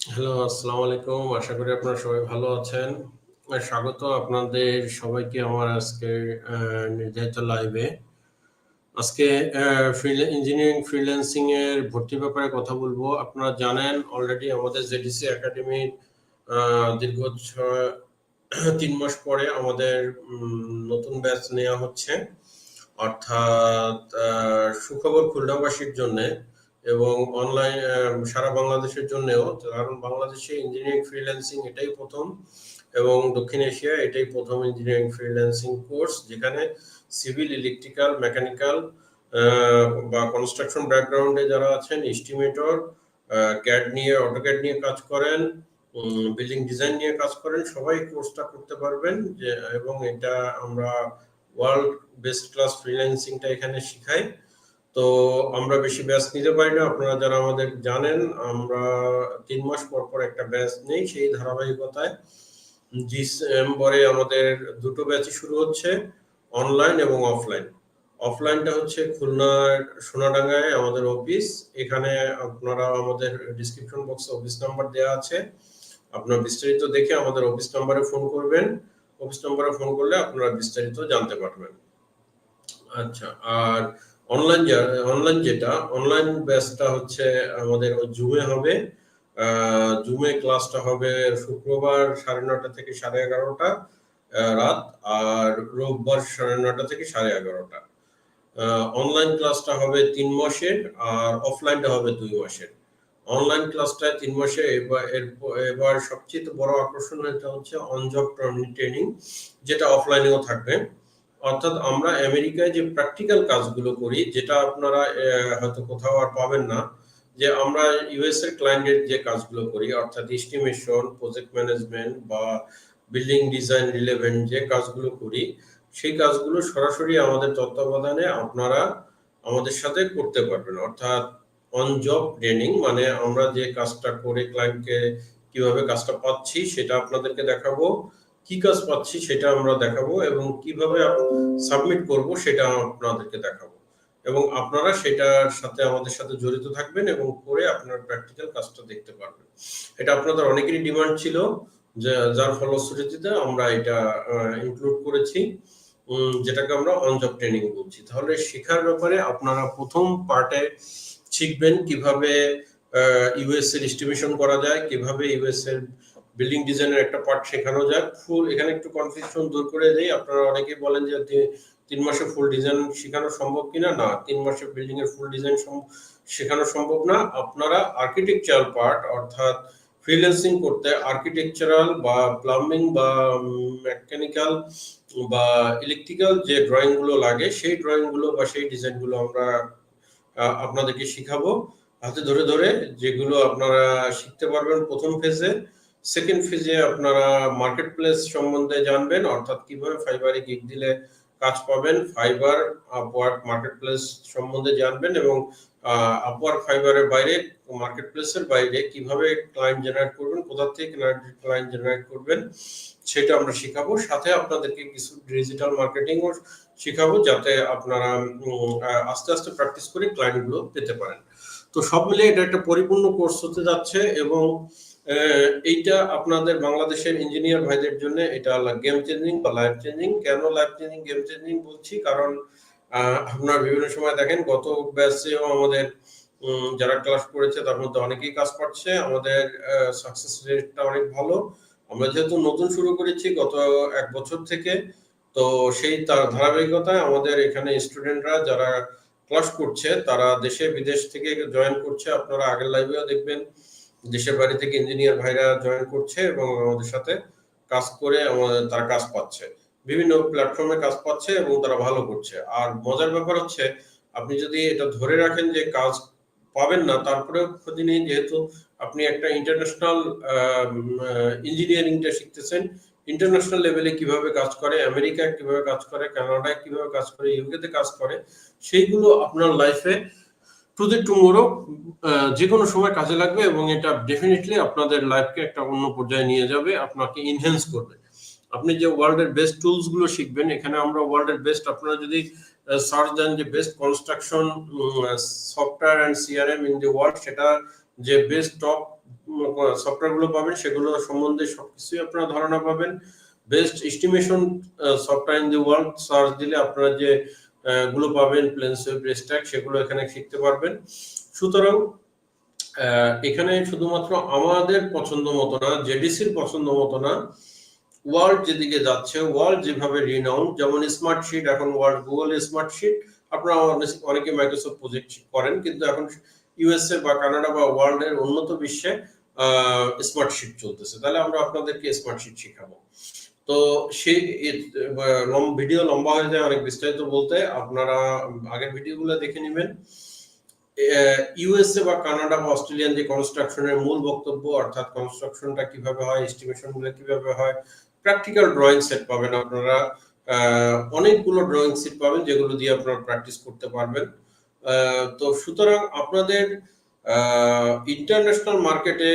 Hello, আসসালামু আলাইকুম। আশা করি আপনারা সবাই ভালো আছেন। স্বাগত আপনাদের সবাইকে আমার আজকে নির্ধারিত লাইভে। আজকে ইঞ্জিনিয়ারিং ফ্রিল্যান্সিং এর ভর্তির ব্যাপারে কথা বলব। আপনারা জানেন অলরেডি আমাদের জেডিসি একাডেমির দীর্ঘ ৩ মাস পরে আমাদের নতুন ব্যাচ নেওয়া হচ্ছে। অর্থাৎ সুখবর খুলনাবাসীর জন্যে এবং অনলাইন সারা বাংলাদেশের জন্যেও। কারণ বাংলাদেশে ইঞ্জিনিয়ারিং ফ্রিল্যান্সিং এটাই প্রথম এবং দক্ষিণ এশিয়ায় এটাই প্রথম ইঞ্জিনিয়ারিং ফ্রিল্যান্সিং কোর্স যেখানে সিভিল, ইলেকট্রিক্যাল, মেকানিক্যাল বা কনস্ট্রাকশন ব্যাকগ্রাউন্ডে যারা আছেন, এস্টিমেটর, ক্যাড নিয়ে, AutoCAD নিয়ে কাজ করেন, বিল্ডিং ডিজাইন নিয়ে কাজ করেন, সবাই কোর্সটা করতে পারবেন এবং এটা আমরা ওয়ার্ল্ড বেস্ট ক্লাস ফ্রিল্যান্সিংটা এখানে শিখাই। তো আমরা বেশি ব্যাচ নিতে পারি না। আপনারা যারা আমাদের জানেন আমরা তিন মাস পর, পর একটা ব্যাচ নেই। সেই ধারাবাহিকতায় ডিসেম্বরে আমাদের ২ টো ব্যাচই শুরু হচ্ছে, অনলাইন এবং অফলাইন। অফলাইনটা হচ্ছে খুলনার সোনাডাঙ্গায় আমাদের অফিস। এখানে আপনারা আমাদের ডেসক্রিপশন বক্সে অফিস নাম্বার দেওয়া আছে। আপনারা বিস্তারিত দেখে আমাদের অফিস নাম্বারে ফোন করবেন। অফিস নাম্বারে ফোন করলে আপনারা বিস্তারিত জানতে পারবেন। আচ্ছা, আর অনলাইন অনলাইন যেটা, অনলাইন ব্যাচটা হচ্ছে আমাদের জুমে হবে। জুমে ক্লাসটা হবে শুক্রবার ৯:৩০ থেকে সাড়ে এগারোটা রাত আর রোববার ৯:৩০ থেকে সাড়ে এগারোটা অনলাইন ক্লাসটা হবে তিন মাসের আর অফলাইনটা হবে দুই মাসের। অনলাইন ক্লাসটায় তিন মাসে এবার এবার সবচেয়ে বড় আকর্ষণ এটা হচ্ছে অনজব ট্রেনিং যেটা অফলাইনেও থাকবে। অর্থাৎ আমরা আমেরিকায় যে প্র্যাকটিক্যাল কাজগুলো করি যেটা আপনারা হয়তো কোথাও আর পাবেন না। যে আমরা ইউএস এর ক্লায়েন্টের যে কাজগুলো করি অর্থাৎ এস্টিমেশন, প্রজেক্ট ম্যানেজমেন্ট বা বিল্ডিং ডিজাইন রিলেভেন্ট যে কাজগুলো করি, সেই কাজগুলো সরাসরি আমাদের তত্ত্বাবধানে আপনারা আমাদের সাথে করতে পারবেন। অর্থাৎ অন জব ট্রেনিং মানে আমরা যে কাজটা করে ক্লায়েন্টকে কীভাবে কাজটা পাচ্ছি সেটা আপনাদেরকে দেখাবো। কি কাজ পাচ্ছি সেটা আমরা দেখাবো এবং কীভাবে সাবমিট করব সেটা আপনাদেরকে দেখাবো। এবং আপনারা সেটার সাথে আমাদের সাথে জড়িত থাকবেন এবং করে আপনার প্র্যাকটিক্যাল কাজটা দেখতে পারবেন। এটা আপনাদের অনেকেরই ডিমান্ড ছিল যার ফলশ্রুতিতে আমরা এটা ইনক্লুড করেছি। যেটাকে আমরা অন জব ট্রেনিং বলছি। তাহলে শেখার ব্যাপারে আপনারা প্রথম পার্টে শিখবেন কীভাবে ইউএস এর এস্টিমেশন করা যায়, কীভাবে ইউএস এর বিল্ডিং ডিজাইনের একটা পার্ট শেখানো যায়। ফুল এখানে একটু কনফিউশন দূর করে দেই। আপনারা অনেকেই বলেন যে তিন ৩ মাসে ফুল ডিজাইন শেখানো সম্ভব কিনা? না, তিন মাসে বিল্ডিং এর ফুল ডিজাইন শেখানো সম্ভব না। আপনারা আর্কিটেকচারাল পার্ট অর্থাৎ ফ্রিল্যান্সিং করতে আর্কিটেকচারাল বা প্লাম্বিং বা মেকানিক্যাল বা ইলেকট্রিক্যাল যে ড্রইংগুলো লাগে সেই ড্রইংগুলো বা সেই ডিজাইনগুলো আমরা আপনাদেরকে শিখাবো। হাতে ধরে, ধরে যেগুলো আপনারা শিখতে পারবেন প্রথম ফেজে। 2nd ফেজে আপনারা মার্কেট প্লেস সম্বন্ধে জানবেন অর্থাৎ কীভাবে ফাইবার গিগ দিলে কাজ পাবেন। ফাইবার, আপওয়ার্ক, মার্কেট প্লেস সম্বন্ধে জানবেন এবং আপওয়ার্ক, ফাইবারের বাইরে মার্কেট প্লেস এর বাইরে কীভাবে ক্লায়েন্ট জেনারেট করবেন, কোথা থেকে ক্লায়েন্ট জেনারেট করবেন সেটা আমরা শেখাবো সাথে আপনাদেরকে কিছু ডিজিটাল মার্কেটিংও শেখাবো যাতে আপনারা আস্তে, আস্তে প্র্যাকটিস করে ক্লায়েন্টগুলো পেতে পারেন। তো সব মিলিয়ে এটা একটা পরিপূর্ণ কোর্স হতে যাচ্ছে এবং এইটা আপনাদের বাংলাদেশের ইঞ্জিনিয়ার ভাইদের জন্য এটা গেম চেঞ্জিং বা লাইফ চেঞ্জিং। কেন লাইফ চেঞ্জিং, গেম চেঞ্জিং বলছি? কারণ আপনারা বিভিন্ন সময় দেখেন গত ব্যাচেও আমাদের যারা ক্লাস করেছে তার মধ্যে অনেকেই কাজ পাচ্ছে। আমাদের সাকসেস রেটটা অনেক ভালো। আমরা যেহেতু নতুন শুরু করেছি গত ১ বছর থেকে, তো সেই তার ধারাবাহিকতায় আমাদের এখানে স্টুডেন্টরা যারা ক্লাস করছে তারা দেশে বিদেশ থেকে জয়েন করছে। আপনারা আগের লাইভেও দেখবেন দেশের বাইরে থেকে ইঞ্জিনিয়ার ভাইরা জয়েন করছে এবং আমাদের সাথে কাজ করে আমাদের তারা কাজ পাচ্ছে। বিভিন্ন প্ল্যাটফর্মে কাজ পাচ্ছে এবং তারা ভালো করছে। আর মজার ব্যাপার হচ্ছে আপনি যদি এটা ধরে রাখেন যে কাজ পাবেন না তারপরেও ক্ষতি নেই যেহেতু আপনি একটা ইন্টারন্যাশনাল আম আ ইঞ্জিনিয়ারিং টা শিখতেছেন। ইন্টারন্যাশনাল লেভেলে কীভাবে কাজ করে, আমেরিকায় কীভাবে কাজ করে, কানাডায় কীভাবে কাজ করে, ইউকে তে কাজ করে সেইগুলো আপনার লাইফে টুডে টুমরো আ যেকোনো সময় কাজে লাগবে এবং এটা ডেফিনেটলি আপনাদের লাইফকে একটা অন্য পর্যায়ে নিয়ে যাবে, আপনাকে এনহ্যান্স করবে। আপনি যে ওয়ার্ল্ডের বেস্ট টুলসগুলো শিখবেন এখানে আমরা ওয়ার্ল্ডের বেস্ট আপনারা যদি সার্চ দেন যে best construction software and CRM in the world সেটা যে বেস্ট টপ সফটওয়্যারগুলো পাবেন সেগুলো সম্বন্ধে সবকিছুই আপনারা ধারণা পাবেন best estimation software in the world search দিলে আপনারা যে গুলো পাবেন প্লেন্স ওয়েব রেস্ট্যাক সেগুলো এখানে শিখতে পারবেন। সুতরাং এখানে শুধুমাত্র আমাদের পছন্দ মতো না জেডিসির পছন্দ মতো না ওয়ার্ল্ড যেদিকে যাচ্ছে ওয়ার্ল্ড যেভাবে রিনাউন যেমন স্মার্ট শিট এখন ওয়ার্ল্ড গুগল স্মার্ট শিট আপনারা অনে- অনেকে মাইক্রোসফট প্রজেক্ট করেন, কিন্তু এখন ইউএসএ বা কানাডা বা ওয়ার্ল্ডের উন্নত বিশ্বে স্মার্ট চলতেছে। তাহলে আমরা আপনাদেরকে স্মার্ট শিট শিখাবো। তো সেই ভিডিও লম্বা হয়ে যায় অনেক বিস্তারিত বলতে। আপনারা আগের ভিডিওগুলো দেখে নেবেন। ইউএসএ বা কানাডা বা অস্ট্রেলিয়ান যে কনস্ট্রাকশনের মূল বক্তব্য, অর্থাৎ কনস্ট্রাকশনটা কীভাবে হয় এস্টিমেশনগুলো কীভাবে হয় প্র্যাকটিক্যাল ড্রয়িং সেট পাবেন আপনারা। অনেকগুলো ড্রয়িং সেট পাবেন যেগুলো দিয়ে আপনারা প্র্যাকটিস করতে পারবেন। তো সুতরাং আপনাদের ইন্টারন্যাশনাল মার্কেটে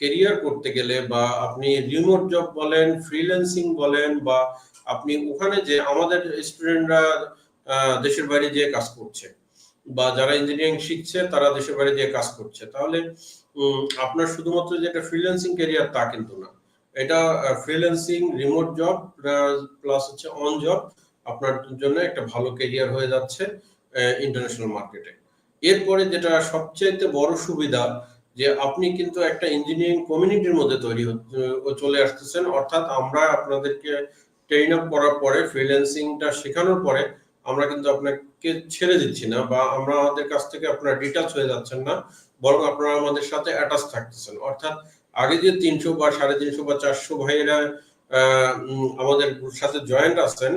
কেরিয়ার করতে গেলে বা আপনি রিমোট জব বলেন ফ্রিল্যান্সিং বলেন বা আপনি ওখানে যে আমাদের স্টুডেন্টরা দেশের বাইরে যেয়ে কাজ করছে বা যারা ইঞ্জিনিয়ারিং শিখছে তারা দেশের বাইরে যেয়ে কাজ করছে। তাহলে আপনার শুধুমাত্র যে একটা ফ্রিল্যান্সিং ক্যারিয়ার তা কিন্তু না। এটা ফ্রিল্যান্সিং রিমোট জব প্লাস হচ্ছে অন জব আপনার জন্য একটা ভালো ক্যারিয়ার হয়ে যাচ্ছে ইন্টারন্যাশনাল মার্কেটে এরপরে যেটা সবচেয়ে বড় সুবিধা যে আপনি কিন্তু একটা ইঞ্জিনিয়ারিং কমিউনিটির মধ্যে তৈরি চলে আসতেছেন। অর্থাৎ আমরা আপনাদেরকে ট্রেন আপ করার পরে ফ্রিল্যান্সিংটা শেখানোর পরে আমরা কিন্তু আপনাকে ছেড়ে দিচ্ছি না বা আমরা আমাদের কাছ থেকে আপনারা ডিটাচ হয়ে যাচ্ছেন না, বরং আপনারা আমাদের সাথে অ্যাটাচ থাকতেছেন। অর্থাৎ আগে যে তিনশো বা সাড়ে তিনশো বা চারশো ভাইয়েরা আমাদের সাথে জয়েন্ট আছেন,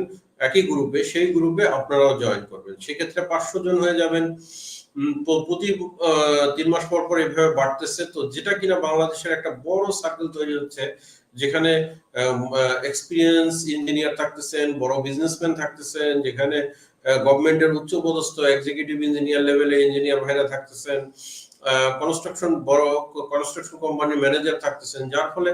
একই গ্রুপে সেই গ্রুপে আপনারাও জয়েন করবেন। সেক্ষেত্রে পাঁচশো জন হয়ে যাবেন। প্রতি তিন মাস পর পর এভাবে বাড়তেছে। তো যেটা কিনা বাংলাদেশের একটা বড় সার্কেল তৈরি হচ্ছে, যেখানে এক্সপিরিয়েন্স ইঞ্জিনিয়ার থাকতেছেন, বড় বিজনেসম্যান থাকতেছেন, যেখানে গভর্নমেন্টের উচ্চ পদস্থ এক্সিকিউটিভ ইঞ্জিনিয়ার লেভেলে ইঞ্জিনিয়ার ভাইরা থাকতেছেন কনস্ট্রাকশন বড় কনস্ট্রাকশন কোম্পানির ম্যানেজার থাকতেছেন। যার ফলে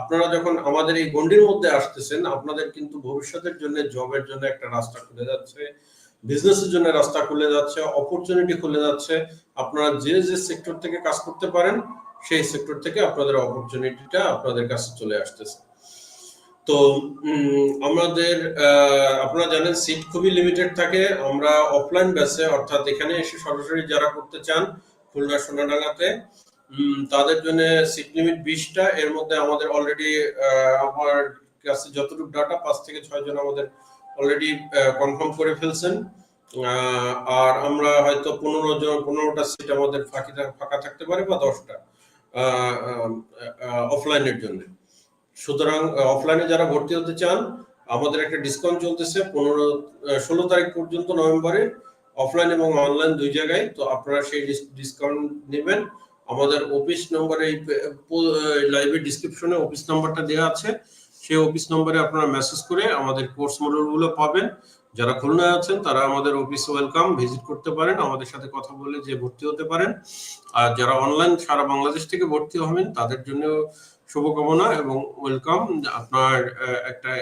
আপনারা যখন আমাদের এই গন্ডির মধ্যে আসতেছেন, আপনাদের কিন্তু ভবিষ্যতের জন্য জবের জন্য একটা রাস্তা খুলে যাচ্ছে। বিজনেসের জন্য রাস্তা খুলে যাচ্ছে অপরচুনিটি খুলে যাচ্ছে। আপনারা যে যে সেক্টর থেকে কাজ করতে পারেন, সেই সেক্টর থেকে আপনাদের অপরচুনিটিটা আপনাদের কাছে চলে আসতেছে। তো আমাদের আপনারা জানেন সিট খুবই লিমিটেড থাকে। আমরা অফলাইন ব্যাচে অর্থাৎ এখানে এসে সরাসরি যারা করতে চান খুলনা, সোনাডাঙ্গাতে তাদের জন্য সিট লিমিট বিশটা। এর মধ্যে আমাদের অলরেডি আমার কাছে যতটুকু ডাটা পাঁচ থেকে ছয় জন আমাদের অলরেডি কনফার্ম করে ফেলছেন। আর আমরা হয়তো পনেরো জন, পনেরোটা সিট আমাদের ফাঁকি ফাঁকা থাকতে পারে বা দশটা অফলাইনের জন্য। সুতরাং অফলাইনে যারা ভর্তি হতে চান, আমাদের একটা ডিসকাউন্ট চলতেছে পনেরো ষোলো তারিখ পর্যন্ত নভেম্বরে অফলাইন এবং অনলাইন দুই জায়গায়। তো আপনারা সেই ডিসকাউন্ট নেবেন। আমাদের অফিস নম্বরে লাইভের ডিসক্রিপশনে অফিস নাম্বারটা দেওয়া আছে। সেই অফিস নম্বরে আপনারা মেসেজ করে আমাদের কোর্স মডেলগুলো পাবেন। যারা খুলনায় আছেন, তারা আমাদের অফিস ওয়েলকাম ভিজিট করতে পারেন, আমাদের সাথে কথা বলে যে ভর্তি হতে পারেন। আর যারা অনলাইন সারা বাংলাদেশ থেকে ভর্তি হবেন, তাদের জন্য শুভকামনা এবং ওয়েলকাম আপনার একটা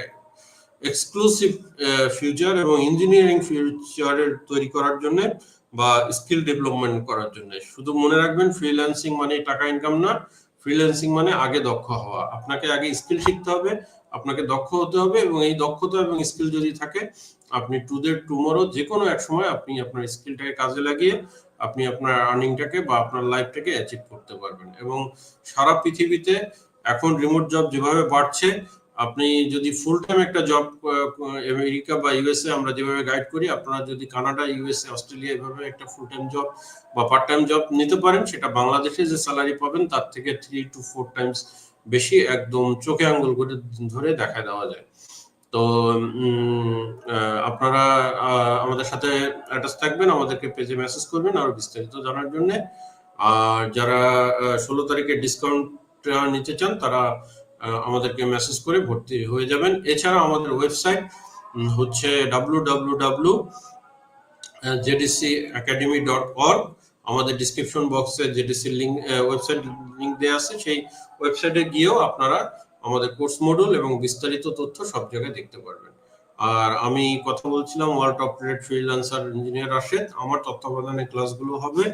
এক্সক্লুসিভ ফিউচার এবং ইঞ্জিনিয়ারিং ফিউচারের তৈরি করার জন্য বা স্কিল ডেভেলপমেন্ট করার জন্য। শুধু মনে রাখবেন ফ্রিল্যান্সিং মানে টাকা ইনকাম না ফ্রিল্যান্সিং মানে আগে দক্ষ হওয়া। আপনাকে আগে স্কিল শিখতে হবে, আপনাকে দক্ষ হতে হবে এবং এই দক্ষতা এবং স্কিল যদি থাকে, আপনি টুডে টুমোরো যে কোনো এক সময় আপনি আপনার স্কিলটাকে কাজে লাগিয়ে আপনি আপনার আর্নিংটাকে বা আপনার লাইফটাকে অ্যাচিভ করতে পারবেন। এবং সারা পৃথিবীতে এখন রিমোট জব যেভাবে বাড়ছে আপনি যদি ফুল টাইম একটা জব আমেরিকা বা ইউএসএ আমরা যেভাবে গাইড করি, আপনারা যদি কানাডা ইউএসএ অস্ট্রেলিয়া এভাবে একটা ফুল টাইম জব বা পার্ট টাইম জব নিতে পারেন, সেটা বাংলাদেশে যে স্যালারি পাবেন, তার থেকে থ্রি টু ফোর টাইমস বেশি একদম চোখে আঙ্গুল করে ধরে দেখা দেওয়া যায়। তো আপনারা আমাদের সাথে অ্যাটাচ থাকবেন, আমাদেরকে পেজে মেসেজ করবেন আর বিস্তারিত জানার জন্য। আর যারা ষোলো তারিখে ডিসকাউন্ট নিতে চান, তারা আমাদেরকে মেসেজ করে ভর্তি হয়ে যাবেন। এছাড়া আমাদের ওয়েবসাইট হচ্ছে W W W JDC academy dot org আমাদের ডিসক্রিপশন বক্সে জেডিসি লিঙ্ক ওয়েবসাইট লিঙ্ক দেওয়া আছে। সেই ওয়েবসাইটে গিয়েও আপনারা আমাদের কোর্স মডুল এবং বিস্তারিত তথ্য সব জায়গায় দেখতে পারবেন। আর আমি কথা বলছিলাম world operate freelancer engineer Rashed. আমার তত্ত্বাবধানে ক্লাসগুলো হবে।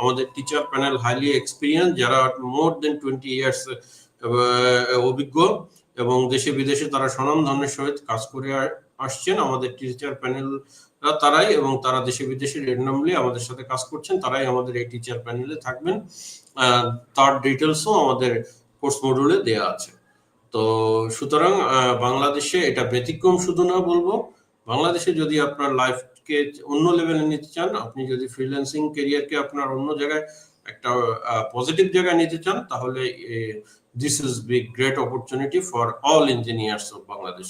আমাদের টিচার প্যানেল হাইলি এক্সপিরিয়েন্স যারা মোর দেন টোয়েন্টি ইয়ার্স অভিজ্ঞ এবং দেশে বিদেশে তারা স্বনামধনের সহিত কাজ করে আসছেন। আমাদের টিচার প্যানেল তারাই এবং তারা দেশে বিদেশে র্যান্ডমলি আমাদের সাথে কাজ করছেন। তারাই আমাদের এই টিচার প্যানেলে থাকবেন। তার ডিটেলসও আমাদের কোর্স মডিউলে দেয়া আছে। তো সুতরাং বাংলাদেশে এটা ব্যতিক্রম শুধু না বলব, বাংলাদেশে যদি আপনার লাইফকে অন্য লেভেলে নিতে চান, আপনি যদি ফ্রিল্যান্সিং কেরিয়ারকে আপনার অন্য জায়গায় একটা পজিটিভ জায়গায় নিতে চান, তাহলে this is be great opportunity for all engineers of Bangladesh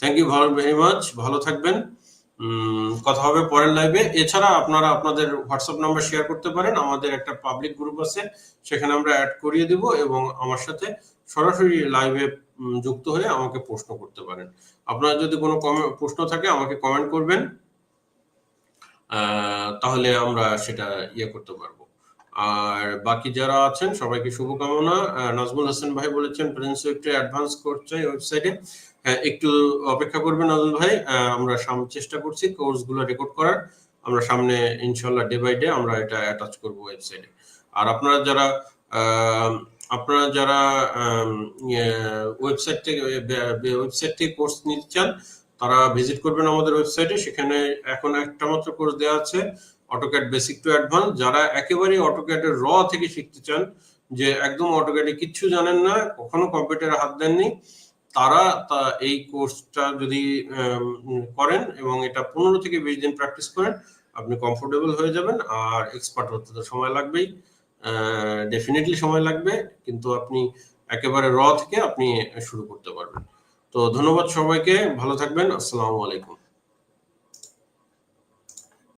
thank you very much ভালো থাকবেন। কথা হবে পরের লাইভে এছাড়া আপনারা আপনাদের হোয়াটসঅ্যাপ নাম্বার শেয়ার করতে পারেন। আমাদের একটা পাবলিক গ্রুপ আছে। সেখানে আমরা অ্যাড করিয়ে দিব এবং আমার সাথে সরাসরি লাইভে যুক্ত হয়ে আমাকে প্রশ্ন করতে পারেন। আপনার যদি কোনো প্রশ্ন থাকে আমাকে কমেন্ট করবেন। তাহলে আমরা সেটা ইয়ে করতে পারব। আর বাকি যারা আছেন, সবাইকে শুভকামনা। নাজমুল হাসান ভাই বলেছেন, প্রিন্স একটু অ্যাডভান্স করছে ওয়েবসাইটে হ্যাঁ একটু অপেক্ষা করবেন নাজমুল ভাই। আমরা চেষ্টা করছি কোর্সগুলো রেকর্ড করার। আমরা সামনে ইনশাল্লাহ ডে বাই ডে আমরা এটা অ্যাটাচ করব ওয়েবসাইটে আর আপনারা যারা আপনারা যারা ওয়েবসাইট থেকে ওয়েবসাইট থেকে কোর্স নিতে চান, তারা ভিজিট করবেন আমাদের ওয়েবসাইটে সেখানে এখন একটা মাত্র কোর্স দেওয়া আছে। অটোক্যাড বেসিক টু অ্যাডভান্স যারা একেবারে অটোক্যাডের র থেকে শিখতে চান, যে একদম অটোক্যাডে কিচ্ছু জানেন না, কখনো কম্পিউটারে হাত দেননি, তারা তা এই কোর্সটা যদি করেন এবং এটা পনেরো থেকে বিশ দিন প্র্যাকটিস করেন, আপনি কমফোর্টেবল হয়ে যাবেন। আর এক্সপার্ট হতে তো সময় লাগবেই ডেফিনেটলি সময় লাগবে, কিন্তু আপনি একেবারে র থেকে আপনি শুরু করতে পারবেন। তো ধন্যবাদ সবাইকে, ভালো থাকবেন, আসসালামু আলাইকুম।